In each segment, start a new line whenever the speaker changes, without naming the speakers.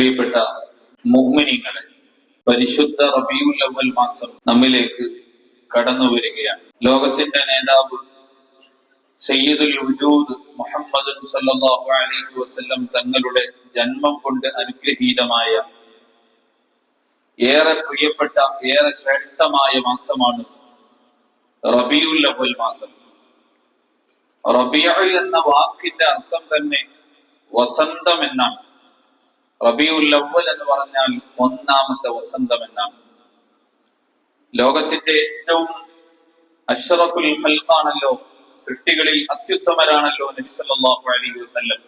പ്രിയപ്പെട്ട മുഹ്മിനിങ്ങളെ പരിശുദ്ധ റബിയുൽ അവൽ മാസം നമ്മിലേക്ക് കടന്നു വരികയാണ്. ലോകത്തിന്റെ നേതാവ് സയ്യിദുൽ വജൂദ് മുഹമ്മദ് സല്ലല്ലാഹു അലൈഹി വസല്ലം തങ്ങളുടെ ജന്മം കൊണ്ട് അനുഗ്രഹീതമായ ഏറെ പ്രിയപ്പെട്ട ഏറെ ശ്രേഷ്ഠമായ മാസമാണ് റബിയുൽ അവൽ മാസം. റബിയ എന്ന വാക്കിന്റെ അർത്ഥം തന്നെ വസന്തം എന്നാണ്. റബിയുൽ അവൽ എന്ന് പറഞ്ഞാൽ ഒന്നാമത്തെ വസന്തം എന്നാണ്. ലോകത്തിന്റെ ഏറ്റവും അഷറഫുൽ ഹൽക്കാണല്ലോ സൃഷ്ടികളിൽ അത്യുത്തമരാണല്ലോ നബി സല്ലല്ലാഹു അലൈഹി വസല്ലം.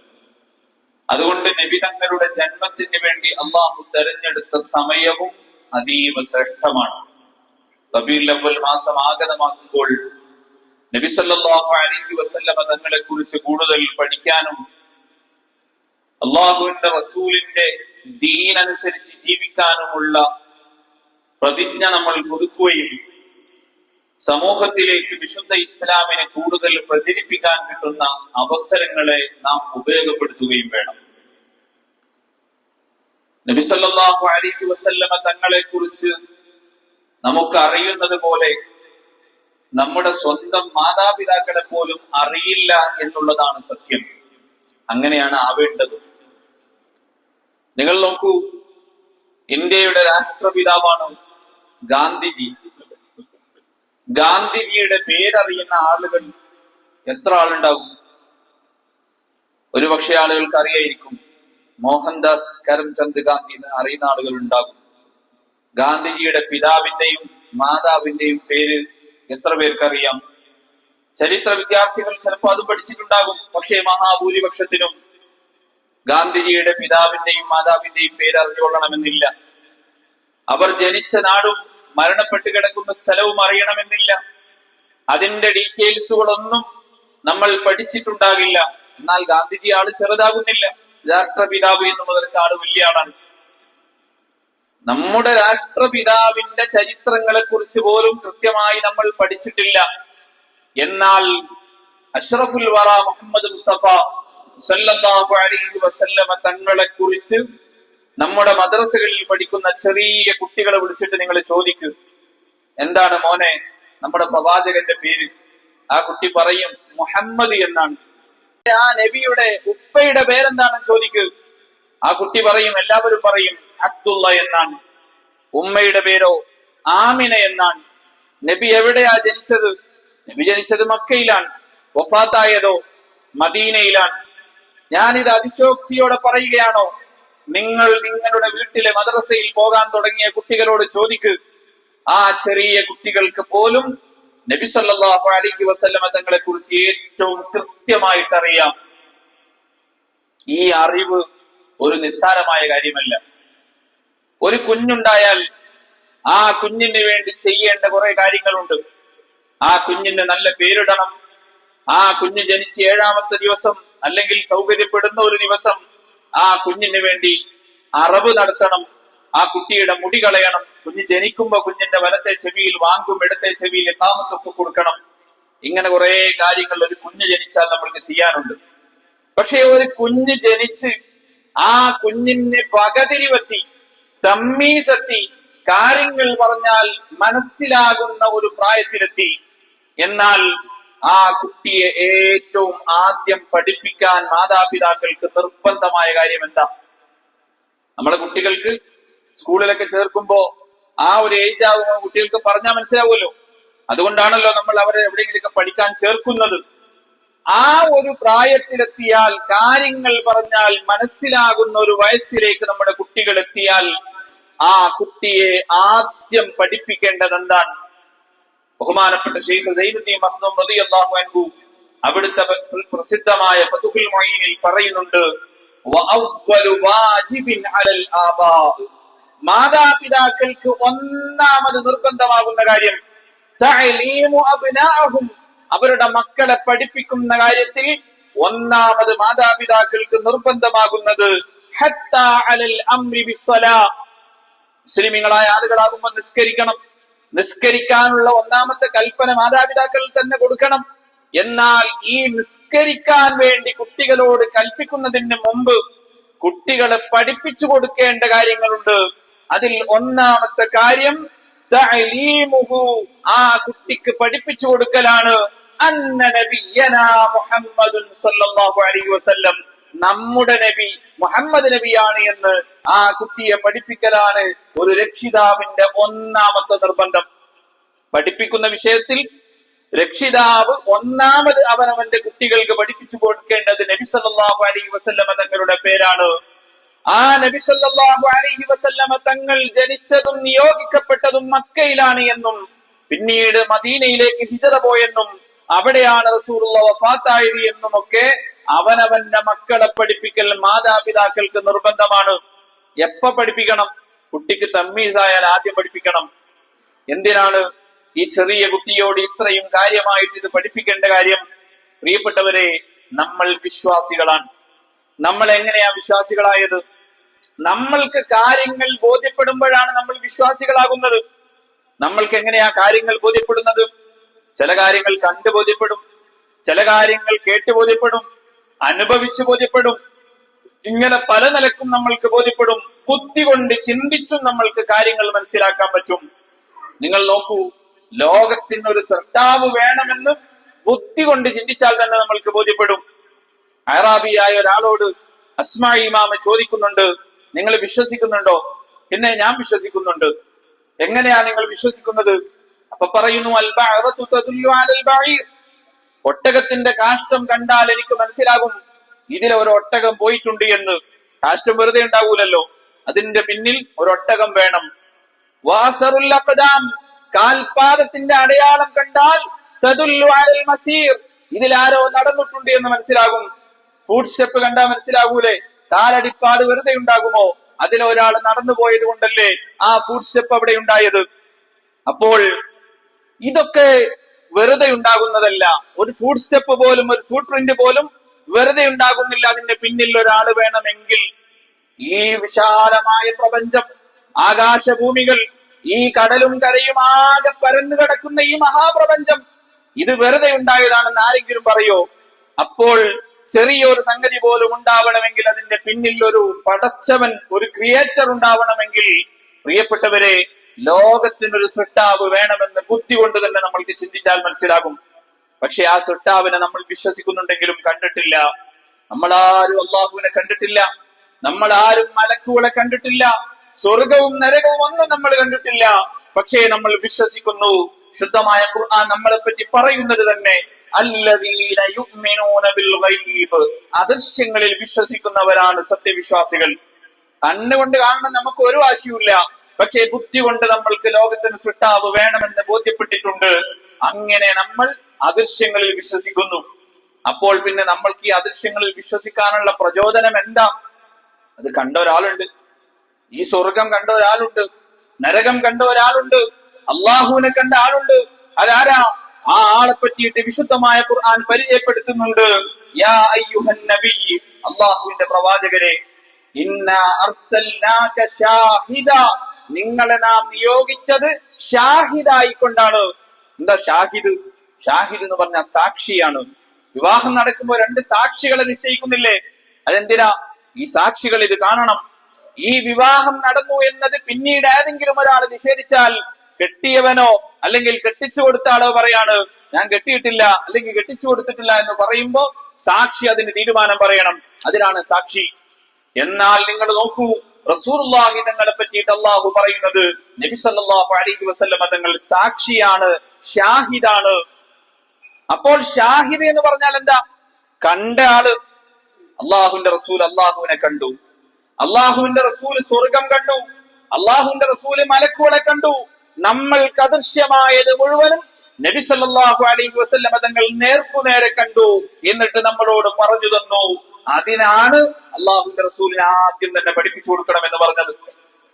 അതുകൊണ്ട് നബി തങ്ങളുടെ ജന്മത്തിന് വേണ്ടി അള്ളാഹു തെരഞ്ഞെടുത്ത സമയവും അതീവ ശ്രേഷ്ഠമാണ്. റബിയുൽ അവൽ മാസം ആഗതമാക്കുമ്പോൾ നബി സല്ലല്ലാഹു അലൈഹി വസല്ലമ തങ്ങളെ കുറിച്ച് കൂടുതൽ പഠിക്കാനും അള്ളാഹുവിന്റെ റസൂലിന്റെ ദീൻ അനുസരിച്ച് ജീവിക്കാനുമുള്ള പ്രതിജ്ഞ നമ്മൾ പുതുക്കുകയും സമൂഹത്തിലേക്ക് വിശുദ്ധ ഇസ്ലാമിനെ കൂടുതൽ പ്രചരിപ്പിക്കാൻ കിട്ടുന്ന അവസരങ്ങളെ നാം ഉപയോഗപ്പെടുത്തുകയും വേണം. നബിസല്ലാഹു അലിഹി വസല്ലമ തങ്ങളെ കുറിച്ച് നമുക്ക് അറിയുന്നത് പോലെ നമ്മുടെ സ്വന്തം മാതാപിതാക്കളെ പോലും അറിയില്ല എന്നുള്ളതാണ് സത്യം. അങ്ങനെയാണ് ആവേണ്ടത്. നിങ്ങൾ നോക്കൂ ഇന്ത്യയുടെ രാഷ്ട്രപിതാവാണ് ഗാന്ധിജി. ഗാന്ധിജിയുടെ പേരറിയുന്ന ആളുകൾ എത്ര ആളുണ്ടാവും? ഒരുപക്ഷെ ആളുകൾക്ക് അറിയായിരിക്കും മോഹൻദാസ് കരംചന്ദ് ഗാന്ധി എന്ന് അറിയുന്ന ആളുകൾ ഉണ്ടാകും. ഗാന്ധിജിയുടെ പിതാവിന്റെയും മാതാവിന്റെയും പേര് എത്ര പേർക്കറിയാം ചരിത്ര വിദ്യാർത്ഥികൾ ചിലപ്പോൾ അത് പഠിച്ചിട്ടുണ്ടാകും പക്ഷേ മഹാഭൂരിപക്ഷത്തിനും ഗാന്ധിജിയുടെ പിതാവിന്റെയും മാതാവിന്റെയും പേര് അറിഞ്ഞുകൊള്ളണമെന്നില്ല. അവർ ജനിച്ച നാടും മരണപ്പെട്ട് കിടക്കുന്ന സ്ഥലവും അറിയണമെന്നില്ല. അതിന്റെ ഡീറ്റെയിൽസുകളൊന്നും നമ്മൾ പഠിച്ചിട്ടുണ്ടാകില്ല. എന്നാൽ ഗാന്ധിജി ആൾ ചെറുതാകുന്നില്ല. രാഷ്ട്രപിതാവ് എന്നുള്ളവർക്ക് ആൾ വലിയ ആളാണ്. നമ്മുടെ രാഷ്ട്രപിതാവിന്റെ ചരിത്രങ്ങളെ കുറിച്ച് പോലും കൃത്യമായി നമ്മൾ പഠിച്ചിട്ടില്ല. എന്നാൽ അഷ്റഫുൽ വറ മുഹമ്മദ് മുസ്തഫ സല്ലല്ലാഹു അലൈഹി വസല്ലമ തങ്ങളെ കുറിച്ച് നമ്മുടെ മദ്രസകളിൽ പഠിക്കുന്ന ചെറിയ കുട്ടികളെ വിളിച്ചിട്ട് നിങ്ങൾ ചോദിക്കൂ. എന്താണ് മോനെ നമ്മുടെ പ്രവാചകന്റെ പേര്? ആ കുട്ടി പറയും മുഹമ്മദ് എന്നാണ്. ആ നബിയുടെ ഉപ്പയുടെ പേരെന്താണെന്ന് ചോദിക്കൂ. ആ കുട്ടി പറയും എല്ലാവരും പറയും അബ്ദുള്ള എന്നാണ്. ഉമ്മയുടെ പേരോ ആമിന എന്നാണ്. നബി എവിടെയാ ജനിച്ചത്? നബി ജനിച്ചത് മക്കയിലാണ്. വഫാത്തായതോ മദീനയിലാണ്. ഞാനിത് അതിശോക്തിയോടെ പറയുകയാണോ? നിങ്ങൾ നിങ്ങളുടെ വീട്ടിലെ മദ്രസയിൽ പോകാൻ തുടങ്ങിയ കുട്ടികളോട് ചോദിക്ക്. ആ ചെറിയ കുട്ടികൾക്ക് പോലും നബി സല്ലല്ലാഹു അലൈഹി വസല്ലമ തങ്ങളെ കുറിച്ച് ഏറ്റവും കൃത്യമായിട്ട് അറിയാം ഈ അറിവ് ഒരു നിസ്സാരമായ കാര്യമല്ല. ഒരു കുഞ്ഞുണ്ടായാൽ ആ കുഞ്ഞിന് വേണ്ടി ചെയ്യേണ്ട കുറെ കാര്യങ്ങളുണ്ട്. ആ കുഞ്ഞിന് നല്ല പേരിടണം. ആ കുഞ്ഞ് ജനിച്ച് ഏഴാമത്തെ ദിവസം അല്ലെങ്കിൽ സൗകര്യപ്പെടുന്ന ഒരു ദിവസം ആ കുഞ്ഞിന് വേണ്ടി അറവ് നടത്തണം. ആ കുട്ടിയുടെ മുടി കളയണം. കുഞ്ഞ് ജനിക്കുമ്പോ കുഞ്ഞിന്റെ വലത്തെ ചെവിയിൽ വാങ്കും ഇടത്തെ ചെവിയിൽ എത്താമത്തൊക്കെ കൊടുക്കണം. ഇങ്ങനെ കുറെ കാര്യങ്ങൾ ഒരു കുഞ്ഞ് ജനിച്ചാൽ നമ്മൾക്ക് ചെയ്യാനുണ്ട്. പക്ഷെ ഒരു കുഞ്ഞ് ജനിച്ച് ആ കുഞ്ഞിന് പകതിരി പറ്റി തമ്മീസെത്തി കാര്യങ്ങൾ പറഞ്ഞാൽ മനസ്സിലാകുന്ന ഒരു പ്രായത്തിലെത്തി. എന്നാൽ ആ കുട്ടിയെ ഏറ്റവും ആദ്യം പഠിപ്പിക്കാൻ മാതാപിതാക്കൾക്ക് നിർബന്ധമായ കാര്യം എന്താ? നമ്മളെ കുട്ടികൾക്ക് സ്കൂളിലൊക്കെ ചേർക്കുമ്പോ ആ ഒരു ഏജ് ആകുമ്പോൾ കുട്ടികൾക്ക് പറഞ്ഞാൽ മനസ്സിലാവുമല്ലോ. അതുകൊണ്ടാണല്ലോ നമ്മൾ അവരെ എവിടെയെങ്കിലുമൊക്കെ പഠിക്കാൻ ചേർക്കുന്നത്. ആ ഒരു പ്രായത്തിലെത്തിയാൽ കാര്യങ്ങൾ പറഞ്ഞാൽ മനസ്സിലാകുന്ന ഒരു വയസ്സിലേക്ക് നമ്മുടെ കുട്ടികൾ എത്തിയാൽ ആ കുട്ടിയെ ആദ്യം പഠിപ്പിക്കേണ്ടത് എന്താണ്? ബഹുമാനപ്പെട്ട ഷെയ്ഖ് അൻഹു അവിടുത്തെ പ്രസിദ്ധമായ പറയുന്നുണ്ട് മാതാപിതാക്കൾക്ക് ഒന്നാമത് നിർബന്ധമാകുന്ന കാര്യം അവരുടെ മക്കളെ പഠിപ്പിക്കുന്ന കാര്യത്തിൽ ഒന്നാമത് മാതാപിതാക്കൾക്ക് നിർബന്ധമാകുന്നത് മുസ്ലിമീങ്ങളായ ആളുകളാകുമ്പോൾ നിസ്കരിക്കണം. നിസ്കരിക്കാനുള്ള ഒന്നാമത്തെ കൽപ്പന മാതാപിതാക്കൾ തന്നെ കൊടുക്കണം. എന്നാൽ ഈ നിസ്കരിക്കാൻ വേണ്ടി കുട്ടികളോട് കൽപ്പിക്കുന്നതിന് മുമ്പ് കുട്ടികളെ പഠിപ്പിച്ചു കൊടുക്കേണ്ട കാര്യങ്ങളുണ്ട്. അതിൽ ഒന്നാമത്തെ കാര്യം ആ കുട്ടിക്ക് പഠിപ്പിച്ചു കൊടുക്കലാണ്. അന്ന നബിയനാ മുഹമ്മദുൻ സല്ലല്ലാഹു അലൈഹി വസല്ലം. നമ്മുടെ നബി മുഹമ്മദ് നബിയാണ് എന്ന് ആ കുട്ടിയെ പഠിപ്പിക്കലാണ് ഒരു രക്ഷിതാവിന്റെ ഒന്നാമത്തെ നിർബന്ധം. പഠിപ്പിക്കുന്ന വിഷയത്തിൽ രക്ഷിതാവ് ഒന്നാമത് അവനവന്റെ കുട്ടികൾക്ക് പഠിപ്പിച്ചു കൊടുക്കേണ്ടത് നബി സല്ലാഹു അലൈഹി വസല്ലമ തങ്ങളുടെ പേരാണ്. ആ നബി സല്ലാഹു അലൈഹി വസല്ലമ തങ്ങൾ ജനിച്ചതും നിയോഗിക്കപ്പെട്ടതും മക്കയിലാണ് എന്നും പിന്നീട് മദീനയിലേക്ക് ഹിജറ പോയെന്നും അവിടെയാണ് റസൂറുള്ള വഫാത്തായത് എന്നും ഒക്കെ അവനവന്റെ മക്കളെ പഠിപ്പിക്കൽ മാതാപിതാക്കൾക്ക് നിർബന്ധമാണ്. എപ്പ പഠിപ്പിക്കണം? കുട്ടിക്ക് തമ്മീസായാൽ ആദ്യം പഠിപ്പിക്കണം. എന്തിനാണ് ഈ ചെറിയ കുട്ടിയോട് ഇത്രയും കാര്യമായിട്ട് ഇത് പഠിപ്പിക്കേണ്ട കാര്യം? പ്രിയപ്പെട്ടവരെ നമ്മൾ വിശ്വാസികളാണ്. നമ്മൾ എങ്ങനെയാ വിശ്വാസികളായത്? നമ്മൾക്ക് കാര്യങ്ങൾ ബോധ്യപ്പെടുമ്പോഴാണ് നമ്മൾ വിശ്വാസികളാകുന്നത്. നമ്മൾക്ക് എങ്ങനെയാ കാര്യങ്ങൾ ബോധ്യപ്പെടുന്നത്? ചില കാര്യങ്ങൾ കണ്ടു ബോധ്യപ്പെടും. ചില കാര്യങ്ങൾ കേട്ട് ബോധ്യപ്പെടും. അനുഭവിച്ചു ബോധ്യപ്പെടും. ഇങ്ങനെ പല നിലക്കും നമ്മൾക്ക് ബോധ്യപ്പെടും. ബുദ്ധി കൊണ്ട് ചിന്തിച്ചും നമ്മൾക്ക് കാര്യങ്ങൾ മനസ്സിലാക്കാൻ പറ്റും. നിങ്ങൾ നോക്കൂ ലോകത്തിന് ഒരു സൃഷ്ടാവ് വേണമെന്ന് ബുദ്ധി കൊണ്ട് ചിന്തിച്ചാൽ തന്നെ നമ്മൾക്ക് ബോധ്യപ്പെടും. അറാബിയായ ഒരാളോട് അസ്മായി ഇമാമ ചോദിക്കുന്നുണ്ട് നിങ്ങൾ വിശ്വസിക്കുന്നുണ്ടോ? പിന്നെ ഞാൻ വിശ്വസിക്കുന്നുണ്ട്. എങ്ങനെയാ നിങ്ങൾ വിശ്വസിക്കുന്നത്? അപ്പൊ പറയുന്നു അൽ ബഅറത്തു തദുല്ലു അലൽ ബഈർ ഒട്ടകത്തിന്റെ കാഷ്ടം കണ്ടാൽ എനിക്ക് മനസ്സിലാകും. ഇതിൽ ഒരു ഒട്ടകം പോയിട്ടുണ്ട് എന്ന്. കാഷ്ടം വെറുതെ ഉണ്ടാവൂലല്ലോ. അതിന്റെ പിന്നിൽ ഒരു ഒട്ടകം വേണം. വാസറുൽ അഖ്ദാം കാൽപാദത്തിന്റെ അടയാളം കണ്ടാൽ തദുല്ലു അലൽ മസീർ. ഇതിൽ ആരോ നടന്നിട്ടുണ്ട് എന്ന് മനസ്സിലാകും. ഫുഡ് സ്റ്റെപ്പ് കണ്ടാൽ മനസ്സിലാകൂലേ കാലടിപ്പാട് വെറുതെ ഉണ്ടാകുമോ? അതിലൊരാൾ നടന്നു പോയത് കൊണ്ടല്ലേ ആ ഫുഡ് സ്റ്റെപ്പ് അവിടെ ഉണ്ടായത്? അപ്പോൾ ഇതൊക്കെ വെറുതെ ഉണ്ടാകുന്നതല്ല. ഒരു ഫുഡ് സ്റ്റെപ്പ് പോലും ഒരു ഫുഡ് പ്രിന്റ് പോലും വെറുതെ ഉണ്ടാകുന്നില്ല. അതിന്റെ പിന്നിൽ ഒരാൾ വേണമെങ്കിൽ ഈ വിശാലമായ പ്രപഞ്ചം ആകാശഭൂമികൾ ഈ കടലും കരയും ആകെ പരന്നു കിടക്കുന്ന ഈ മഹാപ്രപഞ്ചം ഇത് വെറുതെ ഉണ്ടായതാണെന്ന് ആരെങ്കിലും പറയോ? അപ്പോൾ ചെറിയൊരു സംഗതി പോലും ഉണ്ടാവണമെങ്കിൽ അതിന്റെ പിന്നിൽ ഒരു പടച്ചവൻ ഒരു ക്രിയേറ്റർ ഉണ്ടാവണമെങ്കിൽ പ്രിയപ്പെട്ടവരെ ലോകത്തിനൊരു സൃഷ്ടാവ് വേണമെന്ന് ബുദ്ധി കൊണ്ട് തന്നെ നമ്മൾക്ക് ചിന്തിച്ചാൽ മനസ്സിലാകും. പക്ഷെ ആ സൃഷ്ടാവിനെ നമ്മൾ വിശ്വസിക്കുന്നുണ്ടെങ്കിലും കണ്ടിട്ടില്ല. നമ്മളാരും അള്ളാഹുവിനെ കണ്ടിട്ടില്ല. നമ്മൾ ആരും മലക്കുകളെ കണ്ടിട്ടില്ല. സ്വർഗവും നരകവും ഒന്നും നമ്മൾ കണ്ടിട്ടില്ല. പക്ഷേ നമ്മൾ വിശ്വസിക്കുന്നു. ശുദ്ധമായ ഖുർആൻ നമ്മളെ പറ്റി പറയുന്നത് തന്നെ അദൃശ്യങ്ങളിൽ വിശ്വസിക്കുന്നവരാണ് സത്യവിശ്വാസികൾ. കണ്ണുകൊണ്ട് കാണണം നമുക്ക് ഒരു വാശിയുമില്ല. പക്ഷേ ബുദ്ധി കൊണ്ട് നമ്മൾക്ക് ലോകത്തിന് സൃഷ്ടാവ് വേണമെന്ന് ബോധ്യപ്പെട്ടിട്ടുണ്ട്. അങ്ങനെ നമ്മൾ അദൃശ്യങ്ങളിൽ വിശ്വസിക്കുന്നു. അപ്പോൾ പിന്നെ നമ്മൾക്ക് ഈ അദൃശ്യങ്ങളിൽ വിശ്വസിക്കാനുള്ള പ്രചോദനം എന്താ? അത് കണ്ട ഒരാളുണ്ട്. ഈ സ്വർഗം കണ്ട ഒരാളുണ്ട്. നരകം കണ്ട ഒരാളുണ്ട്. അള്ളാഹുവിനെ കണ്ട ആളുണ്ട്. അതാരാ? ആ ആളെ പറ്റിയിട്ട് വിശുദ്ധമായ ഖുർആൻ പരിചയപ്പെടുത്തുന്നുണ്ട്. യാ അള്ളാഹുവിന്റെ പ്രവാചകരെ അർസൽനാക ഷാഹിദ നിങ്ങളെ നാം നിയോഗിച്ചത് ഷാഹിദായിക്കൊണ്ടാണ്. എന്താ ഷാഹിദ്? ഷാഹിദ് എന്ന് പറഞ്ഞ സാക്ഷിയാണ്. വിവാഹം നടക്കുമ്പോൾ രണ്ട് സാക്ഷികളെ നിശ്ചയിക്കുന്നില്ലേ? അതെന്തിനാ? ഈ സാക്ഷികൾ ഇത് കാണണം. ഈ വിവാഹം നടന്നു എന്നത് പിന്നീട് ഏതെങ്കിലും ഒരാൾ നിഷേധിച്ചാൽ കെട്ടിയവനോ അല്ലെങ്കിൽ കെട്ടിച്ചു കൊടുത്ത ആളോ പറയാണ് ഞാൻ കെട്ടിയിട്ടില്ല അല്ലെങ്കിൽ കെട്ടിച്ചു കൊടുത്തിട്ടില്ല എന്ന് പറയുമ്പോൾ സാക്ഷി അതിന് തീരുമാനം പറയണം. അതിനാണ് സാക്ഷി. എന്നാൽ നിങ്ങൾ നോക്കൂ റസൂർലാഹി തങ്ങളെ പറ്റിയിട്ട് അള്ളാഹു പറയുന്നത് നബി അലൈഹി വസല്ലമ തങ്ങൾ സാക്ഷിയാണ് ഷാഹിദാണ്. അപ്പോൾ ഷാഹിദ് എന്ന് പറഞ്ഞാൽ എന്താ? കണ്ട ആൾ. അള്ളാഹുവിന്റെ റസൂൽ അള്ളാഹുവിനെ കണ്ടു. അള്ളാഹുവിന്റെ റസൂൽ സ്വർഗം കണ്ടു. അള്ളാഹുവിന്റെ റസൂൽ മലക്കുകളെ കണ്ടു. നമ്മൾ അദൃശ്യമായത് മുഴുവനും നബി സല്ലല്ലാഹു അലൈഹി വസല്ലമ തങ്ങൾ നേർക്കുനേരെ കണ്ടു. എന്നിട്ട് നമ്മളോട് പറഞ്ഞു തന്നു അതിനാണ് അള്ളാഹുന്റെ റസൂലിനെ ആദ്യം തന്നെ പഠിപ്പിച്ചു കൊടുക്കണം എന്ന് പറഞ്ഞത്.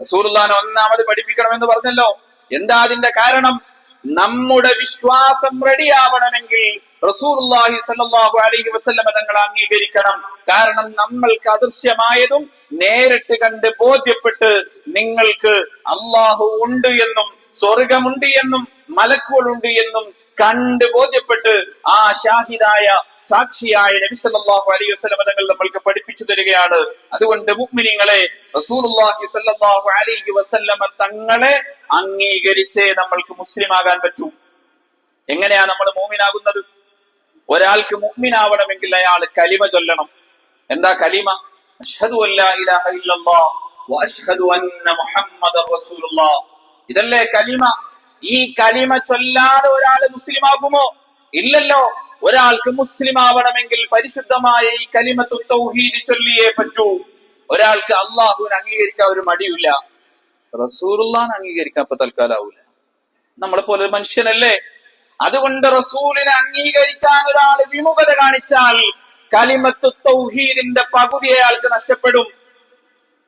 റസൂലുള്ളാഹിനെ ഒന്നാമത് പഠിപ്പിക്കണം എന്ന് പറഞ്ഞല്ലോ. എന്താ അതിന്റെ കാരണം? നമ്മുടെ വിശ്വാസം റെഡിയാവണമെങ്കിൽ റസൂലുള്ളാഹി സ്വല്ലല്ലാഹു അലൈഹി വസല്ലം തങ്ങൾ അംഗീകരിക്കണം. കാരണം നമ്മൾക്ക് അദൃശ്യമായതും നേരിട്ട് കണ്ട് ബോധ്യപ്പെട്ട് നിങ്ങൾക്ക് അള്ളാഹു ഉണ്ട് എന്നും സ്വർഗമുണ്ട് എന്നും മലക്കുകളുണ്ട് എന്നും കണ്ട് ബോധ്യപ്പെട്ട് ആ ഷാഹിദായ സാക്ഷിയായ നബി സല്ലല്ലാഹു അലൈഹി വസല്ലം തങ്ങൾ നമ്മൾക്ക് പഠിപ്പിച്ചു തരികയാണ്. അതുകൊണ്ട് മുഅ്മിനീങ്ങളെ റസൂലുള്ളാഹി സല്ലല്ലാഹു അലൈഹി വസല്ലം തങ്ങളെ അംഗീകരിച്ചേ നമ്മൾക്ക് മുസ്ലിം ആകാൻ പറ്റൂ. എങ്ങനെയാ നമ്മൾ മോമിനാകുന്നത് ഒരാൾക്ക് മുഅ്മിനാവണമെങ്കിൽ അയാൾ കലിമ ചൊല്ലണം. എന്താ കലിമ? അഷ്ഹദു അല്ലാ ഇലാഹ ഇല്ലല്ലാഹ് വ അഷ്ഹദു അന്ന മുഹമ്മദർ റസൂലുള്ളാഹ്. ഇതല്ലേ കലിമ? ഈ കലിമ ചൊല്ലാതെ ഒരാൾ മുസ്ലിം ആകുമോ ഇല്ലല്ലോ. ഒരാൾക്ക് മുസ്ലിം ആവണമെങ്കിൽ പരിശുദ്ധമായ ഈ കലിമത്തു തൗഹീദ് ചൊല്ലിയേ പറ്റൂ. ഒരാൾക്ക് അള്ളാഹുവിനെ അംഗീകരിക്കാൻ ഒരു മടിയില്ല റസൂലുള്ളാഹിനെ അംഗീകരിക്കാൻ ഇപ്പൊ തൽക്കാലാവൂല. നമ്മളെ പോലെ മനുഷ്യനല്ലേ? അതുകൊണ്ട് റസൂലിനെ അംഗീകരിക്കാൻ ഒരാൾ വിമുഖത കാണിച്ചാൽ കലിമത്ത് തൗഹീദിന്റെ പകുതി അയാൾക്ക് നഷ്ടപ്പെടും.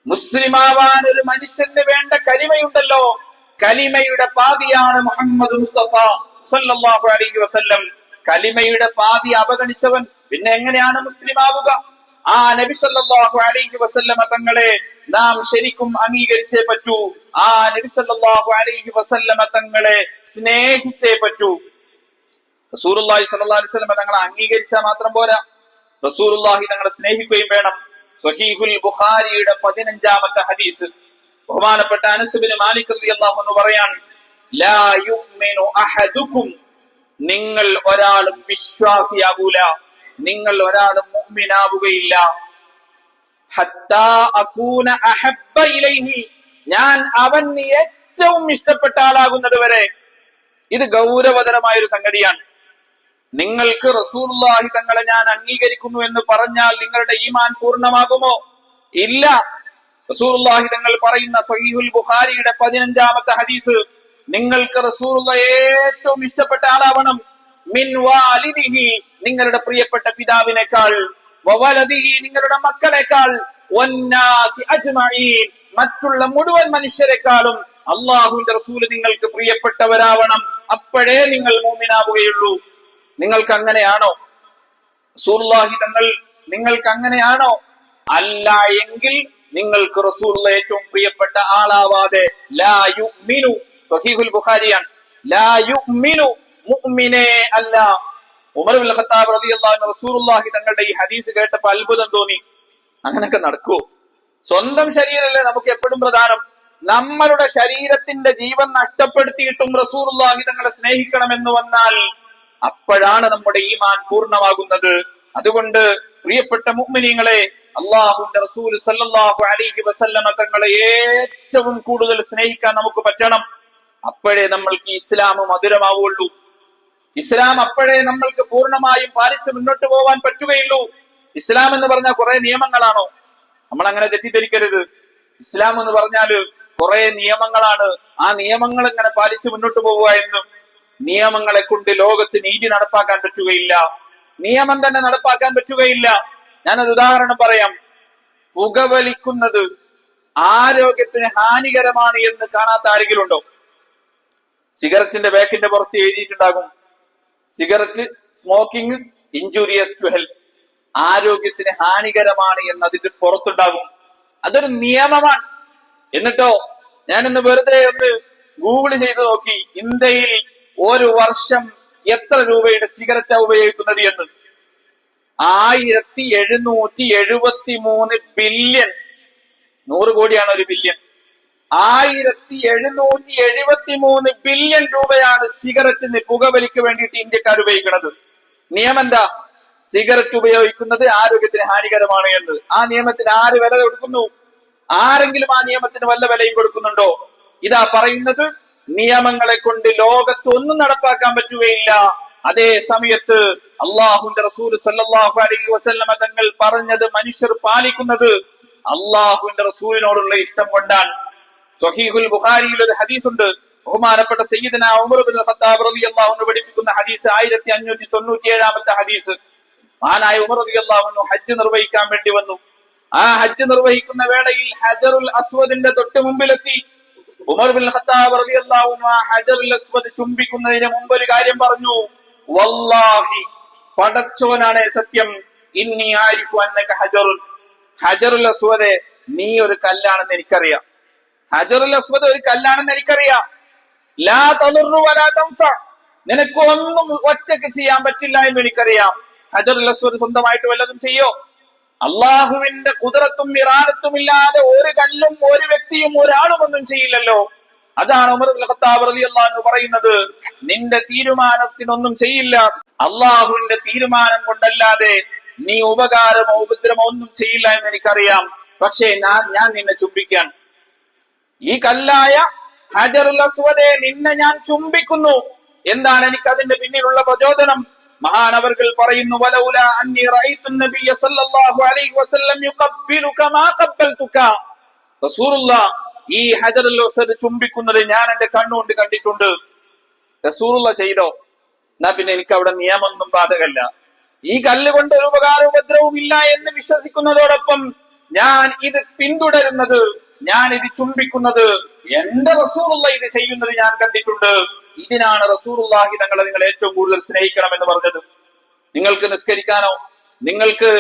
മുസ്ലിമാവാൻ ഒരു മനുഷ്യന് വേണ്ട കലിമയുണ്ടല്ലോ. കലിമയുടെ പാതിയാണ് മുഹമ്മദ് മുസ്തഫ സല്ലല്ലാഹു അലൈഹി വസല്ലം. കലിമയുടെ പാതി അവഗണിച്ചവൻ പിന്നെ എങ്ങനെയാണ് മുസ്ലിം ആവുക? ആ നബി സല്ലല്ലാഹു അലൈഹി വസല്ലമ തങ്ങളെ നാം ശരിക്കും അംഗീകരിച്ചേ പറ്റൂ. ആ നബി സല്ലല്ലാഹു അലൈഹി വസല്ലമ തങ്ങളെ സ്നേഹിച്ചേ പറ്റൂ. റസൂലുള്ളാഹി സ്വല്ലല്ലാഹു അലൈഹി വസല്ലമ തങ്ങളെ അംഗീകരിച്ചാൽ മാത്രം പോരാ. റസൂലുള്ളാഹി തങ്ങളെ സ്നേഹിക്കുകയും വേണം. സഹീഹുൽ ബുഖാരിയുടെ പതിനഞ്ചാമത്തെ ഹദീസ്. ബഹുമാനപ്പെട്ട അനസുബിന് മാലിക് പറയാൻ ലാ യുമിനു നിങ്ങൾ ഒരാളും വിശ്വാസിയാകൂല. നിങ്ങൾ ഒരാളും മുഅ്മിനാവുകയില്ല. ഹത്താ അകൂന അഹബ്ബ ഇലൈഹി. ഞാൻ അവൻ ഏറ്റവും ഇഷ്ടപ്പെട്ട ആളാകുന്നത് വരെ. ഇത് ഗൗരവതരമായ ഒരു സംഗതിയാണ്. നിങ്ങൾക്ക് റസൂലുള്ളാഹി തങ്ങളെ ഞാൻ അംഗീകരിക്കുന്നു എന്ന് പറഞ്ഞാൽ നിങ്ങളുടെ ഈമാൻ പൂർണമാകുമോ? ഇല്ല. റസൂലുള്ളാഹി തങ്ങൾ പറയുന്ന സഹീഹുൽ ബുഖാരിയുടെ പതിനഞ്ചാമത്തെ ഹദീസ് നിങ്ങൾക്ക് റസൂലുള്ള ഏറ്റവും ഇഷ്ടപ്പെട്ട ആളാവണം. മിൻ വാലിദിഹി നിങ്ങളുടെ പ്രിയപ്പെട്ട പിതാവിനേക്കാൾ. വവലദിഹി നിങ്ങളുടെ മക്കളെക്കാൾ. വന്നാസി അജ്മഈൻ മറ്റുള്ള മുഴുവൻ മനുഷ്യരെക്കാളും അള്ളാഹുവിന്റെ റസൂൽ നിങ്ങൾക്ക് പ്രിയപ്പെട്ടവരാവണം. അപ്പോഴേ നിങ്ങൾ മൂമിനാവുകയുള്ളൂ നിങ്ങൾക്ക് അങ്ങനെയാണോ റസൂലുള്ളാഹി തങ്ങൾ നിങ്ങൾക്ക് അങ്ങനെയാണോ അല്ല എങ്കിൽ നിങ്ങൾക്ക് റസൂലുള്ള ഏറ്റവും പ്രിയപ്പെട്ട ആളാവാതെ ലാ മിനു സഹീഹുൽ ബുഖാരിയാണ്. ലാ മിനു മുഅ്മിനേ അല്ല. ഉമർ ബിൻ ഖത്താബ് റളിയല്ലാഹു റസൂലുള്ളാഹി തങ്ങളുടെ ഈ ഹദീസ് കേട്ടപ്പോൾ അത്ഭുതം തോന്നി. അങ്ങനൊക്കെ നടക്കൂ. സ്വന്തം ശരീരമല്ലേ നമുക്ക് എപ്പോഴും പ്രധാനം. നമ്മളുടെ ശരീരത്തിന്റെ ജീവൻ നഷ്ടപ്പെടുത്തിയിട്ടും റസൂലുള്ളാഹി തങ്ങളെ സ്നേഹിക്കണമെന്ന് വന്നാൽ അപ്പോഴാണ് നമ്മുടെ ഈമാൻ പൂർണമാകുന്നത്. അതുകൊണ്ട് പ്രിയപ്പെട്ട മുഅ്മിനീങ്ങളെ അള്ളാഹുവിന്റെ റസൂൽ സല്ലാഹു അലൈഹി വസല്ലമ തങ്ങളെ ഏറ്റവും കൂടുതൽ സ്നേഹിക്കാൻ നമുക്ക് പറ്റണം. അപ്പോഴേ നമ്മൾക്ക് ഇസ്ലാം മധുരമാവുള്ളൂ. ഇസ്ലാം അപ്പോഴേ നമ്മൾക്ക് പൂർണമായും പാലിച്ച് മുന്നോട്ട് പോകാൻ പറ്റുകയുള്ളൂ. ഇസ്ലാം എന്ന് പറഞ്ഞാൽ കുറെ നിയമങ്ങളാണോ? നമ്മൾ അങ്ങനെ തെറ്റിദ്ധരിക്കരുത്. ഇസ്ലാം എന്ന് പറഞ്ഞാൽ കുറെ നിയമങ്ങളാണ്. ആ നിയമങ്ങൾ ഇങ്ങനെ പാലിച്ച് മുന്നോട്ട് പോവുക എന്നും നിയമങ്ങളെ കൊണ്ട് ലോകത്ത് നീതി നടപ്പാക്കാൻ പറ്റുകയില്ല. നിയമം തന്നെ നടപ്പാക്കാൻ പറ്റുകയില്ല. ഞാനൊരു ഉദാഹരണം പറയാം. പുകവലിക്കുന്നത് ആരോഗ്യത്തിന് ഹാനികരമാണ് എന്ന് കാണാത്ത ആരെങ്കിലും ഉണ്ടോ സിഗരറ്റിന്റെ ബാക്കിന്റെ പുറത്ത് എഴുതിയിട്ടുണ്ടാകും. Cigarette smoking injurious to health. ആരോഗ്യത്തിന് ഹാനികരമാണ് എന്ന് അതിന്റെ പുറത്തുണ്ടാകും. അതൊരു നിയമമാണ്. എന്നിട്ടോ ഞാനിന്ന് വെറുതെ ഒന്ന് ഗൂഗിൾ ചെയ്ത് നോക്കി ഇന്ത്യയിൽ ഒരു വർഷം എത്ര രൂപയുടെ സിഗരറ്റാ ഉപയോഗിക്കുന്നത് എന്ന്. ആയിരത്തി എഴുന്നൂറ്റി എഴുപത്തി മൂന്ന് ബില്യൺ. നൂറ് കോടിയാണ് ഒരു ബില്യൺ. ആയിരത്തി എഴുന്നൂറ്റി എഴുപത്തി മൂന്ന് ബില്യൺ രൂപയാണ് സിഗരറ്റിന് പുകവലിക്ക് വേണ്ടിയിട്ട് ഇന്ത്യക്കാർ ഉപയോഗിക്കുന്നത്. നിയമം എന്താ സിഗരറ്റ് ഉപയോഗിക്കുന്നത് ആരോഗ്യത്തിന് ഹാനികരമാണ് എന്ന്. ആ നിയമത്തിന് ആര് വില കൊടുക്കുന്നു? ആരെങ്കിലും ആ നിയമത്തിന് വല്ല വിലയും കൊടുക്കുന്നുണ്ടോ? ഇതാ പറയുന്നത് നിയമങ്ങളെ കൊണ്ട് ലോകത്ത് ഒന്നും നടപ്പാക്കാൻ പറ്റുകയില്ല. അതേ സമയത്ത് അള്ളാഹുന്റെ റസൂൽ സല്ലല്ലാഹു അലൈഹി വസല്ലമ തങ്ങൾ പറഞ്ഞത് മനുഷ്യർ പാലിക്കുന്നത് അള്ളാഹുവിന്റെ റസൂലിനോടുള്ള ഇഷ്ടം കൊണ്ടാണ്. സ്വഹീഹുൽ ബുഖാരിയിൽ ഒരു ഹദീസ് ഉണ്ട് ബഹുമാനപ്പെട്ട സയ്യിദന ഉമർ ബിൻ ഖത്താബ് റളിയല്ലാഹു അൻഹു പഠിപ്പിക്കുന്ന ഹദീസ് ആയിരത്തി അഞ്ഞൂറ്റി തൊണ്ണൂറ്റി ഏഴാമത്തെ ഹദീസ്. ആനായ ഉമർ റളിയല്ലാഹു അൻഹു ഹജ്ജ് നിർവഹിക്കാൻ വേണ്ടി വന്നു. ആ ഹജ്ജ് നിർവഹിക്കുന്ന വേളയിൽ ഹജറുൽ അസ്വദിന്റെ തൊട്ട് മുമ്പിലെത്തി. ഉമർ ബിൻ ഖത്താബ് റളിയല്ലാഹു അൻഹു ഹജറുൽ അസ്വദ് ചുംബിക്കുന്നതിന് മുമ്പ് ഒരു കാര്യം പറഞ്ഞു. വല്ലാഹി പടച്ചോനാണ് സത്യം. ഇന്നി ആരിഫു അന്നക ഹജറുൻ. ഹജറുൽ അസ്വദെ നീ ഒരു കല്ലാണെന്ന് എനിക്കറിയാം. ഹജറുൽ അസ്വദ് ഒരു കല്ലാണെന്ന് എനിക്കറിയാം. ലാ തളുറു വലാ തംഫ നിനക്ക് ഒന്നും ഒറ്റയ്ക്ക് ചെയ്യാൻ പറ്റില്ല എന്ന് എനിക്കറിയാം. ഹജറുൽ അസ്വദ് സ്വന്തമായിട്ട് വല്ലതും ചെയ്യോ? അള്ളാഹുവിന്റെ കുതിരത്തും ഇറാനത്തും ഇല്ലാതെ ഒരു കല്ലും ഒരു വ്യക്തിയും ഒരാളും ഒന്നും ചെയ്യില്ലല്ലോ. അതാണ് ഉമർ ഖത്താബ് റളിയല്ലാഹു പറയുന്നത്. നിന്റെ തീരുമാനത്തിനൊന്നും ചെയ്യില്ല. അള്ളാഹുവിന്റെ തീരുമാനം കൊണ്ടല്ലാതെ നീ ഉപകാരമോ ഉപദ്രവമോ ഒന്നും ചെയ്യില്ല എന്ന് എനിക്കറിയാം. പക്ഷേ ഞാൻ ഞാൻ നിന്നെ ചുംബിക്കാൻ. ഈ കല്ലായ ഹജറുൽ നിന്നെ ഞാൻ ചുംബിക്കുന്നു. എന്താണ് എനിക്ക് അതിന്റെ പിന്നിലുള്ള പ്രചോദനം? മഹാനവർകൾ പറയുന്നു വലൗല അന്നി റഅയ്തു നബിയ സല്ലല്ലാഹു അലൈഹി വസല്ലം യുഖബ്ബിലുക മാ ഖബ്ബൽതുക. റസൂലുള്ള ഈ ഹജറുൽ അസ്വദ് ചുംബിക്കുന്നത് ഞാൻ എന്റെ കണ്ണുകൊണ്ട് കണ്ടിട്ടുണ്ട്. റസൂറുള്ള ചെയ്തോ? എന്നാ പിന്നെ എനിക്ക് അവിടെ നിയമമൊന്നും ബാധകല്ല ഈ കല്ല് കൊണ്ട് ഒരു ഉപകാര ഉപദ്രവവും ഇല്ല എന്ന് വിശ്വസിക്കുന്നതോടൊപ്പം ഞാൻ ഇത് പിന്തുടരുന്നത് ഞാൻ ഇത് ചുംബിക്കുന്നത് എന്റെ റസൂറുള്ള ഇത് ചെയ്യുന്നത് ഞാൻ കണ്ടിട്ടുണ്ട്. ഇതിനാണ് റസൂറുള്ളാഹി തങ്ങളെ നിങ്ങൾ ഏറ്റവും കൂടുതൽ സ്നേഹിക്കണം എന്ന് പറഞ്ഞത്. നിങ്ങൾക്ക് നിസ്കരിക്കാനോ നിങ്ങൾക്ക്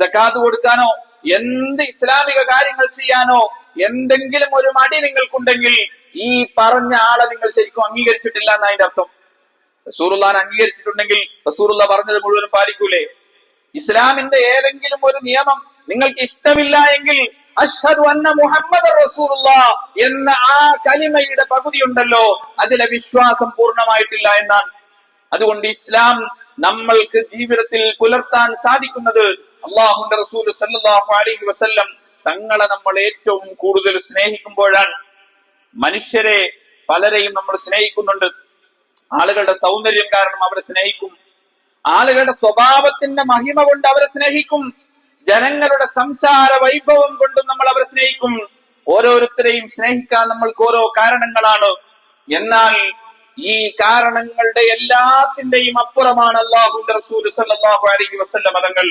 ജക്കാത്ത് കൊടുക്കാനോ എന്ത് ഇസ്ലാമിക കാര്യങ്ങൾ ചെയ്യാനോ എന്തെങ്കിലും ഒരു മടി നിങ്ങൾക്കുണ്ടെങ്കിൽ ഈ പറഞ്ഞ ആളെ നിങ്ങൾ ശരിക്കും അംഗീകരിച്ചിട്ടില്ല എന്ന അതിന്റെ അർത്ഥം. റസൂറുല്ലാൻ അംഗീകരിച്ചിട്ടുണ്ടെങ്കിൽ റസൂറുല്ല പറഞ്ഞത് മുഴുവനും പാലിക്കൂലേ? ഇസ്ലാമിന്റെ ഏതെങ്കിലും ഒരു നിയമം നിങ്ങൾക്ക് ഇഷ്ടമില്ല എങ്കിൽ അഷ്ഹദു അന്ന മുഹമ്മദ് റസൂലുള്ള എന്ന ആ കലിമയുടെ പകുതി ഉണ്ടല്ലോ അതിലെ വിശ്വാസം പൂർണമായിട്ടില്ല എന്നാണ്. അതുകൊണ്ട് ഇസ്ലാം നമ്മൾക്ക് ജീവിതത്തിൽ പുലർത്താൻ സാധിക്കുന്നത് അള്ളാഹുന്റെ റസൂൽ സല്ലല്ലാഹു അലൈഹി വസല്ലം തങ്ങളെ നമ്മൾ ഏറ്റവും കൂടുതൽ സ്നേഹിക്കുമ്പോഴാണ് മനുഷ്യരെ പലരെയും നമ്മൾ സ്നേഹിക്കുന്നുണ്ട്. ആളുകളുടെ സൗന്ദര്യം കാരണം അവരെ സ്നേഹിക്കും. ആളുകളുടെ സ്വഭാവത്തിന്റെ മഹിമ കൊണ്ട് അവരെ സ്നേഹിക്കും. ജനങ്ങളുടെ സംസാര വൈഭവം കൊണ്ടും നമ്മൾ അവരെ സ്നേഹിക്കും. ഓരോരുത്തരെയും സ്നേഹിക്കാൻ നമ്മൾക്ക് ഓരോ കാരണങ്ങളാണ്. എന്നാൽ ഈ കാരണങ്ങളുടെ എല്ലാത്തിന്റെയും അപ്പുറമാണ് അള്ളാഹുന്റെ റസൂൽ സല്ലല്ലാഹു അലൈഹി വസല്ലം മതങ്ങൾ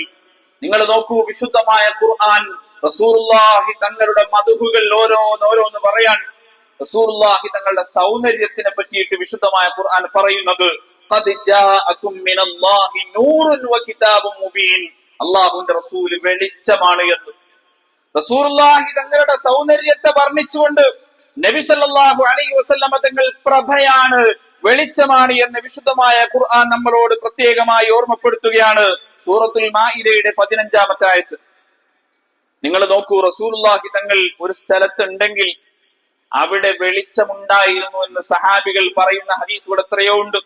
നിങ്ങൾ നോക്കൂ വിശുദ്ധമായ ഖുർആൻ റസൂലുള്ളാഹി തങ്ങളുടെ മധുഹുകൾ ഓരോന്നോരോന്ന് പറയാൻ റസൂലുള്ളാഹി തങ്ങളുടെ സൗന്ദര്യത്തിനെ പറ്റിയിട്ട് വിശുദ്ധമായ ഖുർആൻ പറയുന്നത് അള്ളാഹുന്റെ റസൂൽ വെളിച്ചമാണ് എന്ന്. റസൂലുള്ളാഹി തങ്ങളുടെ സൗന്ദര്യത്തെ വർണിച്ചുകൊണ്ട് നബി സല്ലല്ലാഹു അലൈഹി വസല്ലമ തങ്ങൾ പ്രഭയാണ് വെളിച്ചമാണ് എന്ന് വിശുദ്ധമായ ഖുർആൻ നമ്മളോട് പ്രത്യേകമായി ഓർമ്മപ്പെടുത്തുകയാണ്. സൂറത്തുൽ മാഇദയുടെ പതിനഞ്ചാമത്തെ ആയത്ത്. നിങ്ങൾ നോക്കൂ റസൂലുള്ളാഹി തങ്ങൾ ഒരു സ്ഥലത്തുണ്ടെങ്കിൽ അവിടെ വെളിച്ചമുണ്ടായിരുന്നു എന്ന് സഹാബികൾ പറയുന്ന ഹദീസുകൾ എത്രയോ ഉണ്ട്.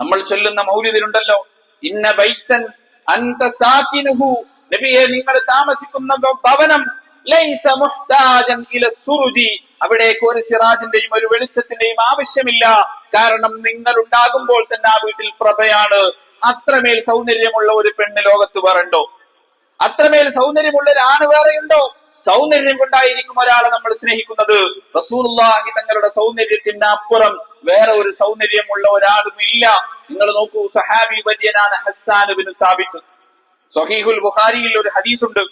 നമ്മൾ ചൊല്ലുന്ന മൗലിദിലുണ്ടല്ലോ ഇന്ന ബൈത്തൻ അന്ത സാക്കിനുഹു. നബിയെ നിങ്ങൾ താമസിക്കുന്ന ഭവനം അവിടേക്ക് ഒരു സിറാജിന്റെയും ഒരു വെളിച്ചത്തിന്റെയും ആവശ്യമില്ല. കാരണം നിങ്ങൾ ഉണ്ടാകുമ്പോൾ തന്നെ ആ വീട്ടിൽ പ്രഭയാണ്. അത്രമേൽ സൗന്ദര്യമുള്ള ഒരു പെണ്ണ് ലോകത്ത് വേറുണ്ടോ അത്രമേൽ സൗന്ദര്യമുള്ള ഒരാണ് വേറെയുണ്ടോ? സൗന്ദര്യം കൊണ്ടായിരിക്കും ഒരാളെ നമ്മൾ സ്നേഹിക്കുന്നത്. റസൂലുള്ളാഹി തങ്ങളുടെ സൗന്ദര്യത്തിന് അപ്പുറം വേറെ ഒരു സൗന്ദര്യമുള്ള ഒരാളും ഇല്ല. നിങ്ങൾ നോക്കൂ സഹാബി വര്യനാണ് ഹസ്സാൻ ബിൻ സാബിത്ത്. സഹീഹുൽ ബുഖാരിയിൽ ഒരു ഹദീസുണ്ട്.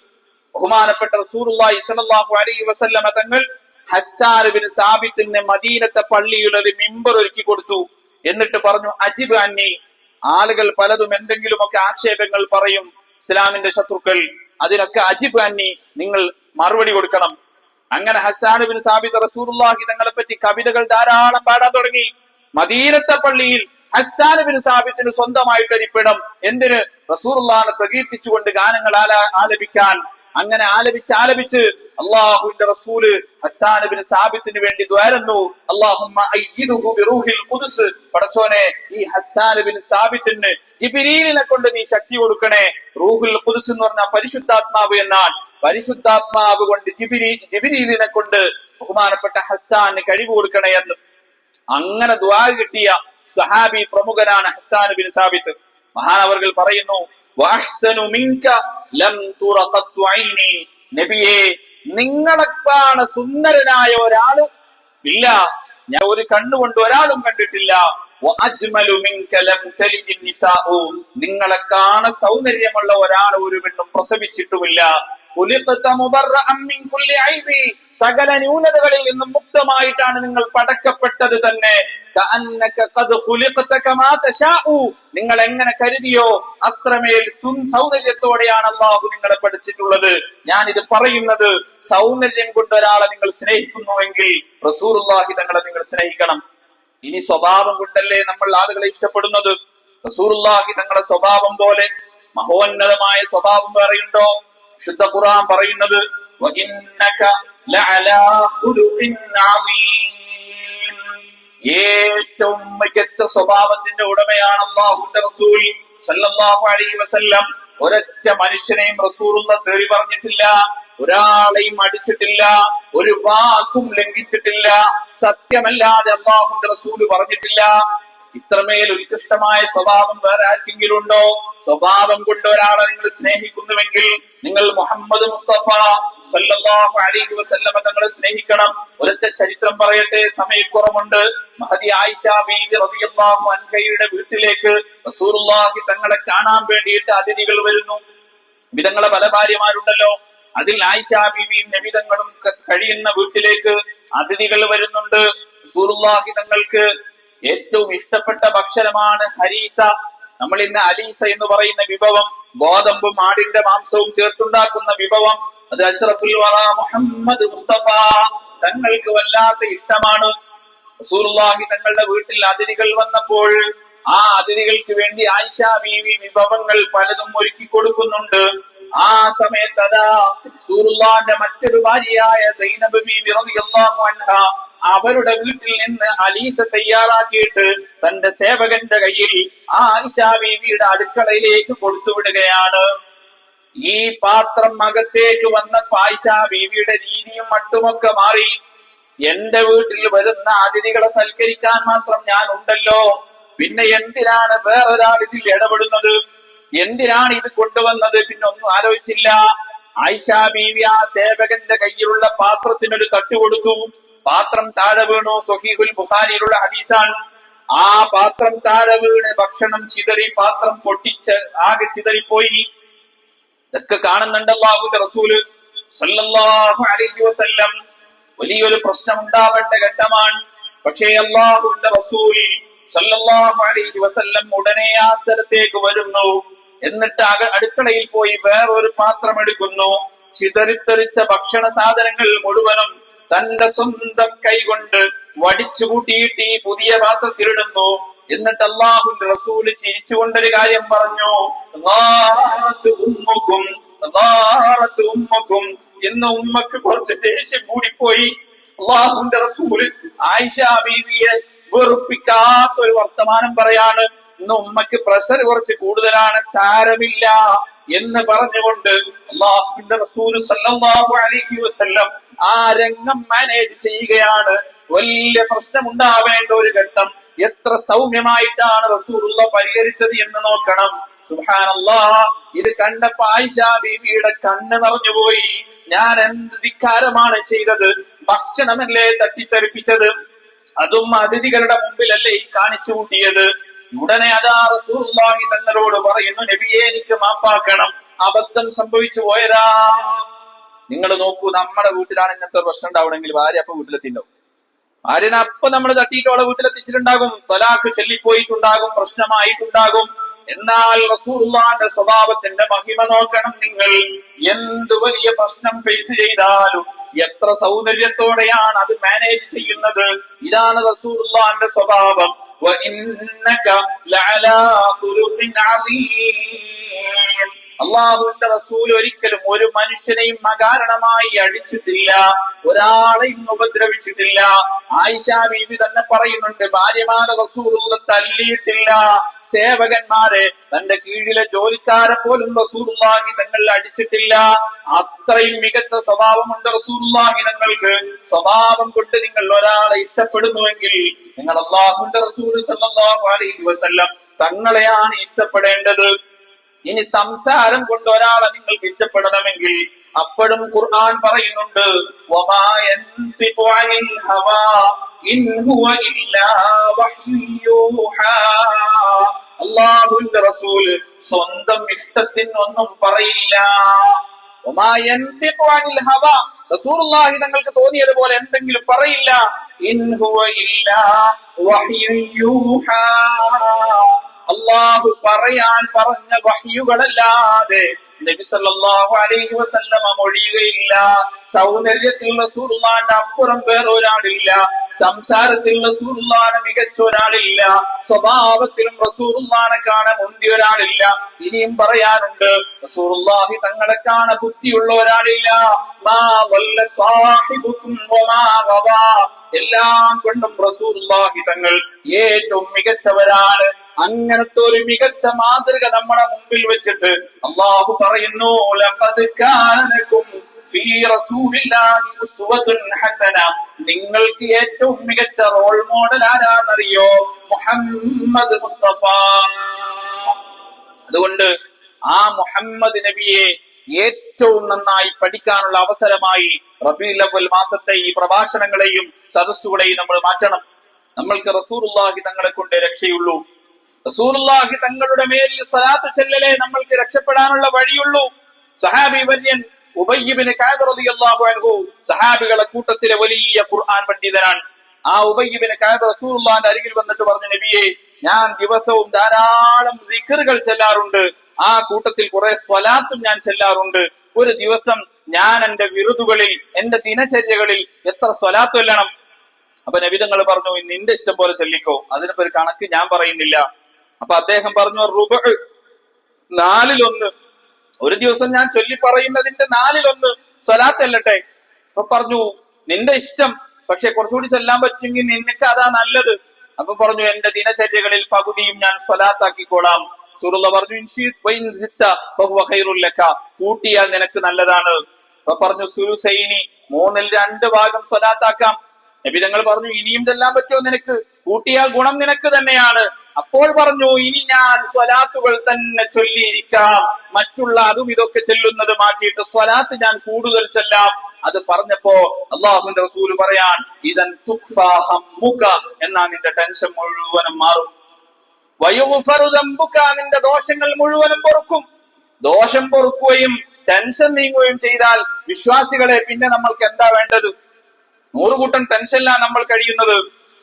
ബഹുമാനപ്പെട്ട റസൂലുള്ളാഹി സ്വല്ലല്ലാഹു അലൈഹി വസല്ലമ തങ്ങൾ ഹസ്സാൻ ബിൻ സാബിത്തിന് മദീനത്തെ പള്ളിയിൽ ഒരു മിമ്പർ ഒരുക്കി കൊടുത്തു. എന്നിട്ട് പറഞ്ഞു അജിബ് അന്നി ആളുകൾ പലതും എന്തെങ്കിലുമൊക്കെ ആക്ഷേപങ്ങൾ പറയും. ഇസ്ലാമിന്റെ ശത്രുക്കൾ അതിനൊക്കെ അജിബ് അന്നി നിങ്ങൾ മറുപടി കൊടുക്കണം. അങ്ങനെ ഹസാനുബിൻ സാബിദ് റസൂർഹി തങ്ങളെ പറ്റി കവിതകൾ ധാരാളം പാടാൻ തുടങ്ങി. മദീനത്തെ പള്ളിയിൽ ഹസാനുബിൻ ബിൻ സ്വന്തമായിട്ട് സ്വന്തമായിട്ടൊരിപ്പിടം എന്തിന് റസൂർ പ്രകീർത്തിച്ചുകൊണ്ട് ഗാനങ്ങൾ ആല- ആലപിക്കാൻ അങ്ങനെ ആലപിച്ച് ആലപിച്ച് അള്ളാഹുവിന്റെ റസൂൽ ഹസാനബിന് സാബിത്തിന് വേണ്ടി ദ്വാരന്നു. പടച്ചോനെ ഈ ഹസാനബിന് സാബിത്തിന് ജിബിരീലിനെ കൊണ്ട് നീ ശക്തി കൊടുക്കണേ. റൂഹുൽ കുദുസ് എന്ന് പറഞ്ഞ പരിശുദ്ധാത്മാവ് എന്നാൽ പരിശുദ്ധാത്മാവ് കൊണ്ട് ജിബിരി ജിബിരീലിനെ കൊണ്ട് ബഹുമാനപ്പെട്ട ഹസ്സാന് കഴിവ് കൊടുക്കണേ എന്ന്. അങ്ങനെ ദ്വാ കിട്ടിയ സഹാബി പ്രമുഖനാണ് ഹസാൻ ബിൻ സാബിത്ത്. മഹാനവർകൾ പറയുന്നു നബിയെ നിങ്ങളെക്കാണ് സുന്ദരനായ ഒരാളും ഇല്ല. ഞാൻ ഒരു കണ്ണുകൊണ്ട് ഒരാളും കണ്ടിട്ടില്ല. നിങ്ങളെക്കാണ് സൗന്ദര്യമുള്ള ഒരാൾ ഒരു പെണ്ണും പ്രസവിച്ചിട്ടുമില്ല. സകല ന്യൂനതകളിൽ നിന്നും മുക്തമായിട്ടാണ് നിങ്ങൾ പടക്കപ്പെട്ടത് തന്നെ. നിങ്ങൾ എങ്ങനെ കരുതിയോ അത്രമേൽ സൗന്ദര്യത്തോടെയാണ് അള്ളാഹു നിങ്ങളെ പഠിച്ചിട്ടുള്ളത്. ഞാൻ ഇത് പറയുന്നത് സൗന്ദര്യം കൊണ്ട് ഒരാളെ നിങ്ങൾ സ്നേഹിക്കുന്നുവെങ്കിൽ റസൂലുള്ളാഹി തങ്ങളെ നിങ്ങൾ സ്നേഹിക്കണം. ഇനി സ്വഭാവം കൊണ്ടല്ലേ നമ്മൾ ആളുകളെ ഇഷ്ടപ്പെടുന്നത്? റസൂലുള്ളാഹി തങ്ങളുടെ സ്വഭാവം പോലെ മഹോന്നതമായ സ്വഭാവം പറയുണ്ടോ ശുദ്ധ ഖുർആൻ പറയുന്നത്. ഏറ്റവും മികച്ച സ്വഭാവത്തിന്റെ ഉടമയാണ് റസൂൽ സല്ലല്ലാഹു അലൈഹി വസല്ലം. ഒരൊറ്റ മനുഷ്യനെയും റസൂലുള്ള തെളി പറഞ്ഞിട്ടില്ല ഒരാളെയും അടിച്ചിട്ടില്ല ഒരു വാക്കും ലംഘിച്ചിട്ടില്ല സത്യമല്ലാതെ അള്ളാഹുന്റെ റസൂൽ പറഞ്ഞിട്ടില്ല. ഇത്രമേൽ ഉത്കൃഷ്ടമായ സ്വഭാവം വേറെ ആർക്കെങ്കിലും ഉണ്ടോ? സ്വഭാവം കൊണ്ട് ഒരാളെ നിങ്ങൾ സ്നേഹിക്കുന്നുവെങ്കിൽ നിങ്ങൾ മുഹമ്മദ് മുസ്തഫ സല്ലല്ലാഹു അലൈഹി വസല്ലമ തങ്ങളെ സ്നേഹിക്കണം. ഒരൊറ്റ ചരിത്രം പറയട്ടെ സമയക്കുറവുണ്ട്. മഹതി ആയിഷ വീട്ടിലേക്ക് റസൂലുള്ളാഹി തങ്ങളെ കാണാൻ വേണ്ടിയിട്ട് അതിഥികൾ വരുന്നു. വിധങ്ങളെ പല ഭാര്യമാരുണ്ടല്ലോ. അതിൽ ആയിഷ ബീവിയും നബിതങ്ങളും കഴിയുന്ന വീട്ടിലേക്ക് അതിഥികൾ വരുന്നുണ്ട്. റസൂലുള്ളാഹി തങ്ങൾക്ക് ഏറ്റവും ഇഷ്ടപ്പെട്ട ഭക്ഷണമാണ് ഹരീസ. നമ്മൾ ഇന്ന് അലീസ എന്ന് പറയുന്ന വിഭവം ഗോതമ്പും ആടിന്റെ മാംസവും ചേർത്തുണ്ടാക്കുന്ന വിഭവം അത് അഷ്റഫുൽ വറ മുഹമ്മദ് മുസ്തഫ. തങ്ങൾക്ക് വല്ലാത്ത ഇഷ്ടമാണ്. റസൂലുള്ളാഹി തങ്ങളുടെ വീട്ടിൽ അതിഥികൾ വന്നപ്പോൾ ആ അതിഥികൾക്ക് വേണ്ടി ആയിഷ ബീവി വിഭവങ്ങൾ പലതും ഒരുക്കി കൊടുക്കുന്നുണ്ട്. ആ സമയത്ത് അതാ സൂറുല്ലാന്റെ മറ്റൊരു ഭാര്യയായ സൈനബ് ബീവി റളിയല്ലാഹു അൻഹ അവരുടെ വീട്ടിൽ നിന്ന് അലീസ തയ്യാറാക്കിയിട്ട് തന്റെ സേവകന്റെ കയ്യിൽ ആ ആയിഷ ബീവിയുടെ അടുക്കളയിലേക്ക് കൊടുത്തുവിടുകയാണ്. ഈ പാത്രം അകത്തേക്ക് വന്ന ആയിഷാ ബീവിയുടെ രീതിയും മട്ടുമൊക്കെ മാറി. എന്റെ വീട്ടിൽ വരുന്ന അതിഥികളെ സൽക്കരിക്കാൻ മാത്രം ഞാൻ ഉണ്ടല്ലോ. പിന്നെ എന്തിനാണ് വേറൊരാൾ ഇതിൽ ഇടപെടുന്നത്? എന്തിനാണ് ഇത് കൊണ്ടുവന്നത്? പിന്നെ ഒന്നും ആലോചിച്ചില്ല. ആയിഷാ ബീവി ആ സേവകന്റെ കയ്യിലുള്ള പാത്രത്തിനൊരു തട്ട് കൊടുത്തു. പാത്രം താഴെ വീണു. സൊഹീഹുൽ ബുഖാരിയിലുള്ള ഹദീസാണ്. ആ പാത്രം താഴെ വീണ് ഭക്ഷണം ചിതറി പാത്രം പൊട്ടിച്ച് ആകെ ചിതറിപ്പോയി. ഇതൊക്കെ കാണുന്നുണ്ട് അള്ളാഹുന്റെ റസൂൽ സല്ലല്ലാഹു അലൈഹി വസല്ലം. വലിയൊരു പ്രശ്നം ഉണ്ടാവേണ്ട ഘട്ടമാണ്. പക്ഷേ അള്ളാഹുന്റെ റസൂൽ സല്ലല്ലാഹു അലൈഹി വസല്ലം ഉടനെ ആ സ്ഥലത്തേക്ക് വരുന്നു. എന്നിട്ട് അടുക്കളയിൽ പോയി വേറൊരു പാത്രം എടുക്കുന്നു. ചിതറിത്തെറിച്ച ഭക്ഷണ സാധനങ്ങൾ മുഴുവനും തന്റെ സ്വന്തം കൈകൊണ്ട് വടിച്ചു കൂട്ടിയിട്ട് ഈ പുതിയ പാത്രത്തിലിടുന്നു. എന്നിട്ട് അള്ളാഹുന്റെ റസൂൽ ചിരിച്ചുകൊണ്ടൊരു കാര്യം പറഞ്ഞു. ഉമ്മക്കും എന്ന ഉമ്മക്ക്. കുറച്ച് ദേഷ്യം കൂടിപ്പോയി. അള്ളാഹുന്റെ റസൂൽ ആയിഷ ബീവിയെ വെറുപ്പിക്കാത്ത ഒരു വർത്തമാനം പറയാണ്. ഇന്ന് ഉമ്മക്ക് പ്രഷർ കുറച്ച് കൂടുതലാണ് സാരമില്ല. എന്ന് പറഞ്ഞുകൊണ്ട് അള്ളാഹുവിന്റെ റസൂൽ സല്ലല്ലാഹു അലൈഹി വസല്ലം ആ രംഗം മാനേജ് ചെയ്യുകയാണ്. വലിയ പ്രശ്നമുണ്ടാവേണ്ട ഒരു ഘട്ടം. എത്ര സൗമ്യമായിട്ടാണ് റസൂലുള്ള പരിഹരിച്ചത് എന്ന് നോക്കണം. സുഹാനല്ലാ ഇത് കണ്ടപ്പോ ആയിഷ ബീവിയുടെ കണ്ണ് നിറഞ്ഞുപോയി. ഞാൻ എന്ത് ധിക്കാരമാണ് ചെയ്തത്? ഭക്ഷണമല്ലേ തട്ടിത്തെറിപ്പിച്ചത്? അതും അതിഥികളുടെ മുമ്പിലല്ലേ ഈ കാണിച്ചു കൂട്ടിയത് ഉടനെ അതാ റസൂലുള്ളാഹി തങ്ങളോട് പറയുന്നു നബിയെ എനിക്ക് മാപ്പാക്കണം. അബദ്ധം സംഭവിച്ചു പോയതാ. നിങ്ങൾ നോക്കൂ നമ്മുടെ വീട്ടിലാണ് ഇങ്ങനത്തെ പ്രശ്നം ഉണ്ടാവണമെങ്കിൽ ഭാര്യ അപ്പൊ വീട്ടിലെത്തിണ്ടാവും. ഭാര്യനെ അപ്പൊ നമ്മൾ തട്ടിയിട്ട് അവളെ വീട്ടിലെത്തിച്ചിട്ടുണ്ടാകും. തൊലാക്ക് ചെല്ലിപ്പോയിട്ടുണ്ടാകും പ്രശ്നമായിട്ടുണ്ടാകും. എന്നാൽ റസൂർന്റെ സ്വഭാവത്തിന്റെ മഹിമ നോക്കണം നിങ്ങൾ. എന്ത് വലിയ പ്രശ്നം ഫേസ് ചെയ്താലും എത്ര സൗന്ദര്യത്തോടെയാണ് അത് മാനേജ് ചെയ്യുന്നത്? ഇതാണ് റസൂർന്റെ സ്വഭാവം. അള്ളാഹുവിന്റെ റസൂൽ ഒരിക്കലും ഒരു മനുഷ്യനെയും അകാരണമായി അടിച്ചിട്ടില്ല ഒരാളെയും ഉപദ്രവിച്ചിട്ടില്ല. ആയിഷ ബീവി തന്നെ പറയുന്നുണ്ട് ഭാര്യമാരെ റസൂലുള്ള തല്ലിയിട്ടില്ല സേവകന്മാരെ തന്റെ കീഴിലെ ജോലിക്കാരെ പോലും റസൂലുള്ളാഹി തങ്ങൾ അടിച്ചിട്ടില്ല. അത്രയും മികച്ച സ്വഭാവമുണ്ട് റസൂലുള്ളാഹി തങ്ങൾക്ക്. സ്വഭാവം കൊണ്ട് നിങ്ങൾ ഒരാളെ ഇഷ്ടപ്പെടുന്നുവെങ്കിൽ നിങ്ങൾ അള്ളാഹുന്റെ റസൂൽ സല്ലല്ലാഹു അലൈഹി വസല്ലം തങ്ങളെയാണ് ഇഷ്ടപ്പെടേണ്ടത്. ഇനി സംസാരം കൊണ്ട് ഒരാളെ നിങ്ങൾക്ക് ഇഷ്ടപ്പെടണമെങ്കിൽ അപ്പോഴും ഖുർആൻ പറയുന്നുണ്ട് ഇൻ ഹുവ ഇല്ലാ യൂഹാ റസൂൽ സ്വന്തം ഇഷ്ടത്തിനൊന്നും പറയില്ല. റസൂലുള്ളാഹി തങ്ങൾക്ക് തോന്നിയതുപോലെ എന്തെങ്കിലും പറയില്ല. അള്ളാഹു പറയാൻ പറഞ്ഞ വഹ്യുകളല്ലാതെ നബി സല്ലല്ലാഹു അലൈഹി വസല്ലമ മൊഴിയുകയില്ല. സൗന്ദര്യത്തിൽ റസൂലുള്ളാന്റെ അപ്പുറം വേറൊരാളില്ല സംസാരത്തിൽ റസൂലുള്ളാനെ മികച്ച ഒരാളില്ല. സ്വഭാവത്തിലും റസൂലുള്ളാനെ കാണാൻ മുന്തിയ ഒരാളില്ല. ഇനിയും പറയാനുണ്ട് റസൂലുള്ളാഹി തങ്ങളെ കാണാൻ ബുദ്ധിയുള്ള ഒരാളില്ല. മാ വല്ല വമാ. എല്ലാം കൊണ്ടും റസൂലുള്ളാഹി തങ്ങൾ ഏറ്റവും മികച്ചവരാണ്. അങ്ങനത്തെ ഒരു മികച്ച മാതൃക നമ്മുടെ മുമ്പിൽ വെച്ചിട്ട് അള്ളാഹു പറയുന്നു നിങ്ങൾക്ക് ഏറ്റവും മികച്ച റോൾ മോഡൽ ആരാന്നറിയോ മുഹമ്മദ് മുസ്തഫ. അതുകൊണ്ട് ആ മുഹമ്മദ് നബിയെ ഏറ്റവും നന്നായി പഠിക്കാനുള്ള അവസരമായി റബി അവൽ മാസത്തെ ഈ പ്രഭാഷണങ്ങളെയും സദസ്സുകളെയും നമ്മൾ മാറ്റണം. നമ്മൾക്ക് റസൂലുള്ളാഹി തങ്ങളെ കൊണ്ട് രക്ഷയുള്ളൂ. റസൂലുള്ളാഹി തങ്ങളുടെ മേലിൽ സലാത്ത് ചെല്ലലേ നമ്മൾക്ക് രക്ഷപ്പെടാനുള്ള വഴിയുള്ളൂ. സഹാബി വര്യൻ ഉബയ്യബിന് അൻഹു സഹാബികളെ കൂട്ടത്തിലെ വലിയ ഖുർആൻ പണ്ഡിതനാണ് ആ ഉബയ്യബിന് കാബ് റസൂലുള്ളാന്റെ അരികിൽ വന്നിട്ട് പറഞ്ഞു നബിയെ ഞാൻ ദിവസവും ധാരാളം ദിക്റുകൾ ചെല്ലാറുണ്ട്. ആ കൂട്ടത്തിൽ കുറെ സ്വലാത്തും ഞാൻ ചെല്ലാറുണ്ട്. ഒരു ദിവസം ഞാൻ എന്റെ വിരുദുകളിൽ എന്റെ ദിനചര്യകളിൽ എത്ര സ്വലാത്ത് ചൊല്ലണം? അപ്പൊ നബിതങ്ങൾ പറഞ്ഞു നിന്റെ ഇഷ്ടം പോലെ ചൊല്ലിക്കോ. അതിനിപ്പോ ഒരു കണക്ക് ഞാൻ പറയുന്നില്ല. അപ്പൊ അദ്ദേഹം പറഞ്ഞു റുബ നാലിലൊന്ന്. ഒരു ദിവസം ഞാൻ ചൊല്ലി പറയുന്നതിന്റെ നാലിലൊന്ന് സ്വലാത്തല്ലട്ടെ അപ്പൊ പറഞ്ഞു നിന്റെ ഇഷ്ടം പക്ഷെ കുറച്ചുകൂടി ചെല്ലാൻ പറ്റുമെങ്കിൽ നിനക്ക് അതാ നല്ലത്. അപ്പൊ പറഞ്ഞു എന്റെ ദിനചര്യകളിൽ പകുതിയും ഞാൻ സ്വലാത്താക്കിക്കോളാം. സുറുള്ള പറഞ്ഞു. കൂട്ടിയാൽ നിനക്ക് നല്ലതാണ്. അപ്പൊ പറഞ്ഞു സുസൈനി മൂന്നിൽ രണ്ട് ഭാഗം സ്വലാത്താക്കാം. നബി തങ്ങൾ പറഞ്ഞു ഇനിയും ചെല്ലാൻ പറ്റുമോ നിനക്ക്? കൂട്ടിയാൽ ഗുണം നിനക്ക് തന്നെയാണ്. അപ്പോൾ പറഞ്ഞു ഇനി ഞാൻ സ്വലാത്തുകൾ തന്നെ ചൊല്ലിയിരിക്കാം. മറ്റുള്ള അതും ഇതൊക്കെ ചെല്ലുന്നത് മാറ്റിയിട്ട് സ്വലാത്ത് ഞാൻ കൂടുതൽ ചെല്ലാം. അത് പറഞ്ഞപ്പോ അള്ളാഹുന്റെ റസൂൽ പറയാൻ ഇതൻ തുക്ഫാഹമ്മുക എന്നാ നിന്റെ ടെൻഷൻ മുഴുവനും മാറും. വയുഗ്ഫറു ദംബുക നിന്റെ ദോഷങ്ങൾ മുഴുവനും പൊറുക്കും. ദോഷം പൊറുക്കുകയും ടെൻഷൻ നീങ്ങുകയും ചെയ്താൽ വിശ്വാസികളെ പിന്നെ നമ്മൾക്ക് എന്താ വേണ്ടത്? നൂറുകൂട്ടം ടെൻഷനിലാണ് നമ്മൾ കഴിയുന്നത്.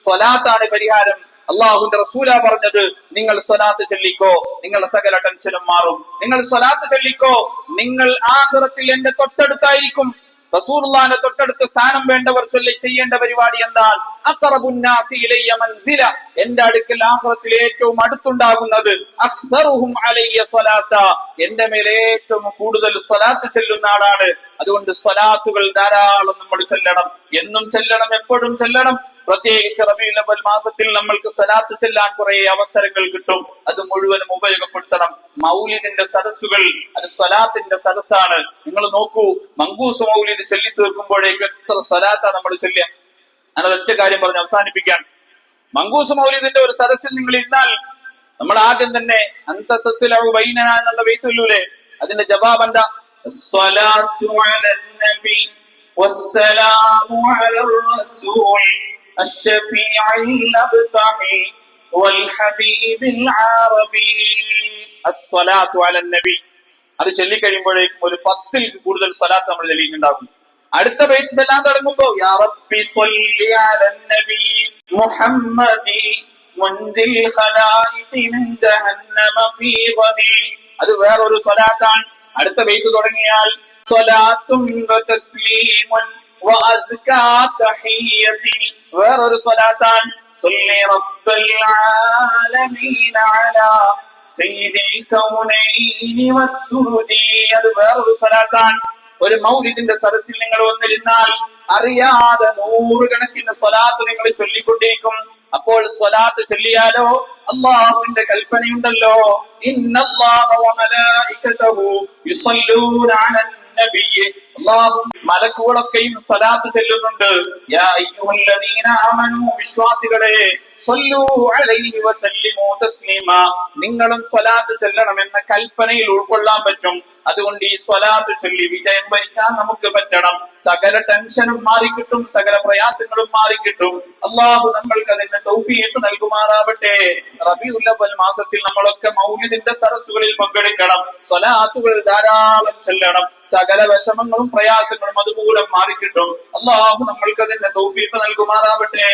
സ്വലാത്താണ് പരിഹാരം. അള്ളാഹുന്റെ റസൂല പറഞ്ഞത് നിങ്ങൾ സ്വലാത്ത് ചൊല്ലിക്കോ നിങ്ങളുടെ സകല ടെൻഷനും മാറും. നിങ്ങൾ സ്വലാത്ത് ചൊല്ലിക്കോ നിങ്ങൾ ആഹ്റത്തിൽ എന്റെ തൊട്ടടുത്തായിരിക്കും. റസൂർലാന്റെ തൊട്ടടുത്ത സ്ഥാനം വേണ്ടവർ ചൊല്ലി ചെയ്യേണ്ട പരിപാടി എന്നാൽ അഖറബുന്നാസി ഇലയ്യ മൻസില എന്റെ അടുക്കൽ ആഹ്റത്തിൽ ഏറ്റവും അടുത്തുണ്ടാകുന്നത് അക്സറുഹും അലയ്യ സ്വലാത്ത എന്റെ മേൽ ഏറ്റവും കൂടുതൽ സ്വലാത്ത് ചെല്ലുന്ന ആളാണ്. അതുകൊണ്ട് സ്വലാത്തുകൾ ധാരാളം നമ്മൾ ചെല്ലണം. എന്നും ചെല്ലണം എപ്പോഴും ചെല്ലണം. പ്രത്യേകിച്ച് റബീഉൽ അവ്വൽ മാസത്തിൽ നമ്മൾക്ക് സലാത്ത് ചെല്ലാൻ കുറെ അവസരങ്ങൾ കിട്ടും അത് മുഴുവനും ഉപയോഗപ്പെടുത്തണം മൗലിദിന്റെ സദസ്സുകൾ അത് സ്വലാത്തിന്റെ സദസ്സാണ് നിങ്ങൾ നോക്കൂ മങ്കൂസ് മൗലിദ് ചൊല്ലി തീർക്കുമ്പോഴേക്ക് എത്ര സ്വലാത്താ നമ്മൾ ചൊല്ലുക ഞാൻ ഒറ്റ കാര്യം പറഞ്ഞ് അവസാനിപ്പിക്കാൻ മങ്കൂസ് മൗലിദിന്റെ ഒരു സദസ്സിൽ നിങ്ങൾ ഇരുന്നാൽ നമ്മൾ ആദ്യം തന്നെ അന്തത്വത്തിലു ബൈനന എന്നുള്ള വെയ്ത്തുല്ലൂലെ അതിന്റെ ജവാബ് എന്താ الصلاة على النبي والسلام على الرسول الشفيع الأبطحي والحبيب العربي الصلاة على النبي അത് ചൊല്ലിക്കഴിയുമ്പോഴേക്കും ഒരു പത്തിൽ കൂടുതൽ സ്വലാത്ത് നമ്മൾ ചൊല്ലിയിട്ടുണ്ടാകും അടുത്ത ബൈത്ത് ചെല്ലാൻ തുടങ്ങുമ്പോ യാ റബ്ബി സ്വല്ലി അലൻ നബി മുഹമ്മദി മുൻദിൽ ഖലായിഖി മിൻ ജഹന്നമ ഫീ ഗദി അത് വേറൊരു സ്വലാത്താണ് അടുത്ത ബൈത്ത് തുടങ്ങിയാൽ സ്വലാത്തും വതസ്ലീമുൻ വഅസ്കാ തഹിയ്യതി വേറൊരു സ്വലാത്താണ് صلي رب العالمين على سيد الكونين والسرد അത് വേറൊരു സ്വലാത്താണ് ഒരു മൗലിദിന്റെ സദസ്സിൽ നിങ്ങൾ വന്നിരുന്നാൽ അറിയാതെ നൂറുകണക്കിന് സ്വലാത്ത് നിങ്ങൾ ചൊല്ലിക്കൊണ്ടിരിക്കും അപ്പോൾ സ്വലാത്ത് ചൊല്ലിയാലോ അള്ളാഹുവിന്റെ കൽപ്പനയുണ്ടല്ലോ ഇന്നല്ലാഹ വമലായികതഹു യുസല്ലൂന അലൻ നബിയ്യ് അല്ലാഹു മലക്കുകളൊക്കെയും സലാത്ത് ചെല്ലുന്നുണ്ട്. വിശ്വാസികളെ നിങ്ങളും സ്വലാത്ത് ചെല്ലണമെന്ന കൽപ്പനയിൽ ഉൾക്കൊള്ളാൻ പറ്റും. അതുകൊണ്ട് ഈ സ്വലാത്ത് ചൊല്ലി വിജയം വരിക്കാൻ നമുക്ക് പറ്റണം. സകല ടെൻഷനും മാറിക്കിട്ടും സകല പ്രയാസങ്ങളും മാറിക്കിട്ടും. അള്ളാഹു നമ്മൾക്ക് അതിന്റെ തൗഫീഖ് നൽകുമാറാവട്ടെ. റബിഉൽ അവ്വൽ മാസത്തിൽ നമ്മളൊക്കെ മൗലിദിന്റെ സദസ്സുകളിൽ പങ്കെടുക്കണം. സ്വലാത്തുകൾ ധാരാളം ചെല്ലണം. സകല വിഷമങ്ങളും പ്രയാസങ്ങളും അതുമൂലം മാറിക്കിട്ടും. അള്ളാഹു നമ്മൾക്ക് അതിന്റെ തൗഫീഖ് നൽകുമാറാവട്ടെ.